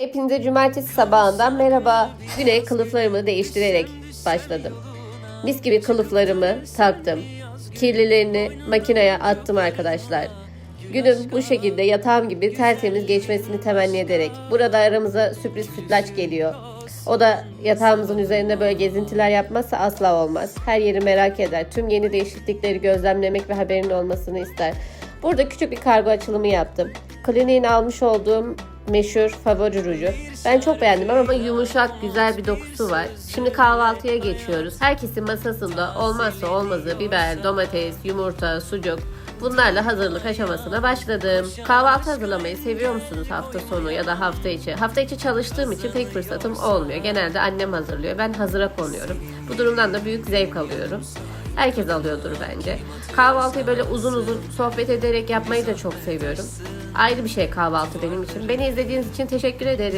Hepinize cumartesi sabahından merhaba. Güne kılıflarımı değiştirerek başladım. Mis gibi kılıflarımı taktım. Kirlilerini makineye attım arkadaşlar. Günüm bu şekilde yatağım gibi tertemiz geçmesini temenni ederek. Burada aramıza sürpriz sütlaç geliyor. O da yatağımızın üzerinde böyle gezintiler yapmazsa asla olmaz. Her yeri merak eder. Tüm yeni değişiklikleri gözlemlemek ve haberin olmasını ister. Burada küçük bir kargo açılımı yaptım. Kliniğin almış olduğum meşhur favori ruju. Ben çok beğendim ama yumuşak güzel bir dokusu var. Şimdi kahvaltıya geçiyoruz. Herkesin masasında olmazsa olmazı biber, domates, yumurta, sucuk Bunlarla hazırlık aşamasına başladım. Kahvaltı hazırlamayı seviyor musunuz hafta sonu ya da hafta içi? Hafta içi çalıştığım için pek fırsatım olmuyor. Genelde annem hazırlıyor. Ben hazıra konuyorum. Bu durumdan da büyük zevk alıyorum. Herkes alıyordur bence. Kahvaltıyı böyle uzun uzun sohbet ederek yapmayı da çok seviyorum. Ayrı bir şey kahvaltı benim için. Beni izlediğiniz için teşekkür ederim.